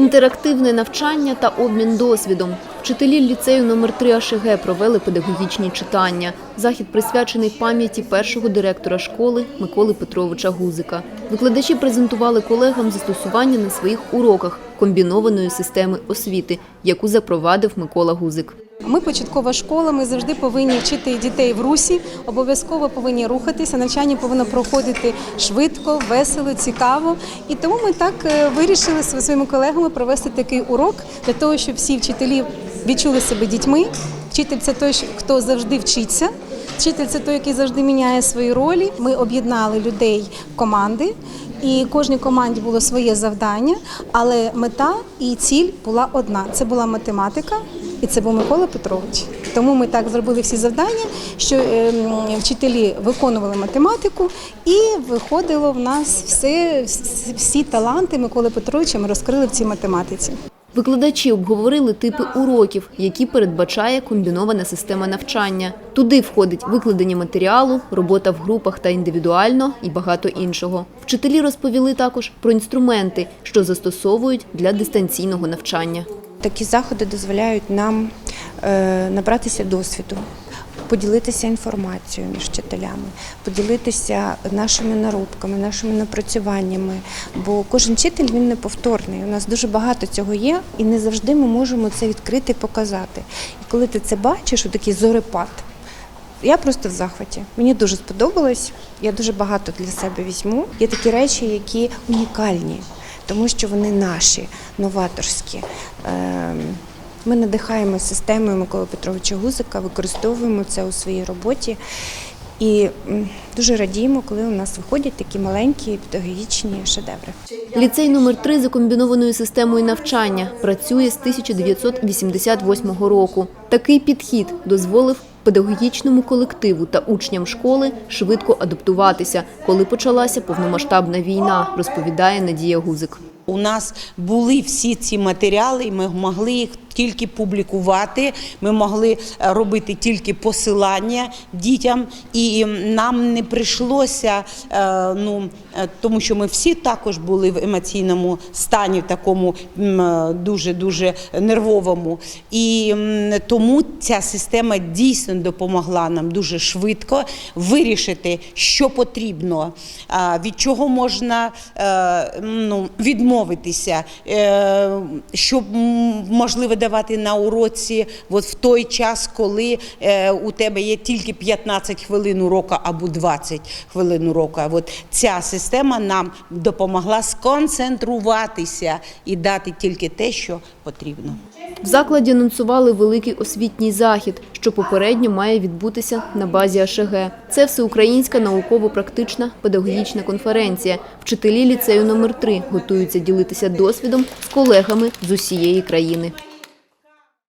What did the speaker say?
Інтерактивне навчання та обмін досвідом. Вчителі ліцею номер 3 АШГ провели педагогічні читання. Захід присвячений пам'яті першого директора школи Миколи Петровича Гузика. Викладачі презентували колегам застосування на своїх уроках комбінованої системи освіти, яку запровадив Микола Гузик. Ми початкова школа. Ми завжди повинні вчити дітей в русі. Обов'язково повинні рухатися. Навчання повинно проходити швидко, весело, цікаво. І тому ми так е, вирішили зі своїми колегами провести такий урок для того, щоб всі вчителі відчули себе дітьми. Вчитель це той, хто завжди вчиться. Вчитель це той, який завжди міняє свої ролі. Ми об'єднали людей команди, і кожній команді було своє завдання, але мета і ціль була одна: це була математика, і це був Микола Петрович. Тому ми так зробили всі завдання, що ем, вчителі виконували математику, і виходило в нас все, всі таланти Миколи Петровича ми розкрили в цій математиці. Викладачі обговорили типи уроків, які передбачає комбінована система навчання. Туди входить викладення матеріалу, робота в групах та індивідуально і багато іншого. Вчителі розповіли також про інструменти, що застосовують для дистанційного навчання. Такі заходи дозволяють нам е, набратися досвіду, поділитися інформацією між вчителями, поділитися нашими наробками, нашими напрацюваннями. Бо кожен вчитель він неповторний. У нас дуже багато цього є, і не завжди ми можемо це відкрити і показати. І коли ти це бачиш, такий зорепад. Я просто в захваті. Мені дуже сподобалось. Я дуже багато для себе візьму. Є такі речі, які унікальні, тому що вони наші, новаторські. Ем, Ми надихаємо системою Миколи Петровича Гузика, використовуємо це у своїй роботі. І дуже радіємо, коли у нас виходять такі маленькі педагогічні шедеври. Ліцей номер 3 за комбінованою системою навчання працює з 1988 року. Такий підхід дозволив педагогічному колективу та учням школи швидко адаптуватися, коли почалася повномасштабна війна, розповідає Надія Гузик. У нас були всі ці матеріали, і ми могли їх тільки публікувати, ми могли е, робити тільки посилання дітям, і нам не прийшлося, е, ну е, тому що ми всі також були в емоційному стані, в такому дуже дуже нервовому. І тому ця система дійсно допомогла нам дуже швидко вирішити, що потрібно, від чого можна ну, відмовитися, що можливо давати на уроці от в той час, коли е, у тебе є тільки 15 хвилин уроку або 20 хвилин уроку. От ця система нам допомогла сконцентруватися і дати тільки те, що потрібно. В закладі анонсували великий освітній захід, що попередньо має відбутися на базі АШГ. Це всеукраїнська науково-практична педагогічна конференція. Вчителі ліцею номер 3 готуються ділитися досвідом з колегами з усієї країни.